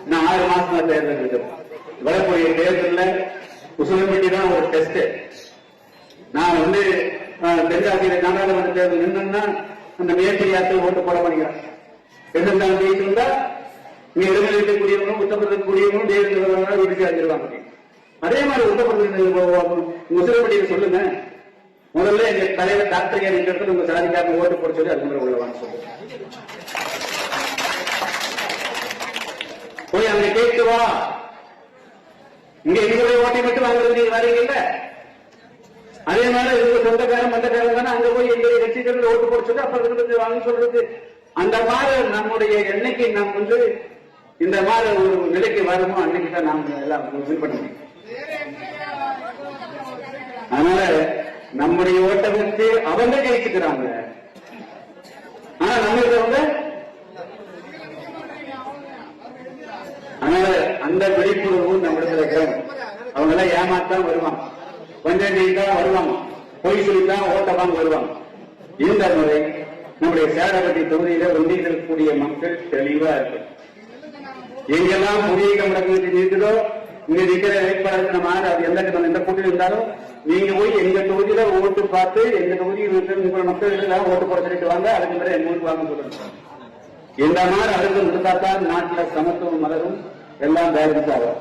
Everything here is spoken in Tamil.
இன்னும் ஆறு மாசம் தான் தேர்தல் இருக்கு வரக்கூடிய தேர்தலில் உசுலம்பட்டி தான் ஒரு டெஸ்ட் நான் வந்து அஹ், தென்காசியில நாடாளுமன்ற தேர்தல் நின்னா அந்த மேற்கு யாத்திரை ஓட்டு போட மாட்டேங்கிறேன். எதிர்த்தாங்க ஜெயிச்சிருந்தா இங்க இடங்கள் இருக்கக்கூடியவங்களும் உத்தரப்பிரதேச கூடியவங்களும் தேர்தல் வீட்டுக்கு அறிஞ்சிருவாங்க அதே மாதிரி உத்தரப்பிரதேச முஸ்லிம் சொல்லுங்க. முதல்ல எங்க தலைவர் டாக்டர் என்ற இடத்துல உங்க சாதிக்காரங்க ஓட்டு போட சொல்லி அதுக்கு மேல உள்ளவான்னு சொல்லுங்க போய் அங்க கேட்டு வா இங்க எங்களுடைய ஓட்டை மட்டும் வாங்குறது நீங்க வரீங்கல்ல அதே மாதிரி இவங்க சொந்தக்காரன் மந்தக்காரன் தானே அங்க போய் எங்களுடைய கட்சிகள் ஓட்டு போட சொல்லி அப்ப இருந்து வாங்க சொல்றது. அந்த மாதிரி நம்முடைய எண்ணிக்கை நாம் வந்து இந்த மாதிரி ஒரு நிலைக்கு வரமோ அன்னைக்கு தான் நாம் எல்லாம் இது பண்ண முடியும். அதனால நம்முடைய ஓட்டை வச்சு அவங்க ஜெயிச்சுக்கிறாங்க. ஆனா நம்ம அந்த விழிப்புணர்வு நம்மிடத்துல இருக்கணும் அவங்க எல்லாம் ஏமாத்தான் வருவாங்க. கொஞ்சம் தான் வருவாங்க. பொய் சொல்லித்தான் ஓட்டவாங்க வருவாங்க. இந்த முறை நம்முடைய சேரப்பட்டி தொகுதியில ஒன்றியில் இருக்கக்கூடிய மக்கள் தெளிவா இருக்கு. எங்கெல்லாம் புதிய முடக்கு இருக்குதோ இங்க நிக்கிற வேட்பாளருக்கு நம்ம அது எந்த நம்ம எந்த கூட்டணி இருந்தாலும் நீங்க போய் எங்க தொகுதியில ஓட்டு பார்த்து எங்க தொகுதியில் இருக்கிற உங்களோட மக்கள் எல்லாம் ஓட்டு போட சொல்லிட்டு வாங்க அதுக்கு மேல எங்க ஊருக்கு வாங்க சொல்லுங்க. இந்த மாதிரி அழுத்தம் இருந்தா தான் நாட்டுல சமத்துவம் மலரும். എല്ലാം ബാധിച്ചാവാം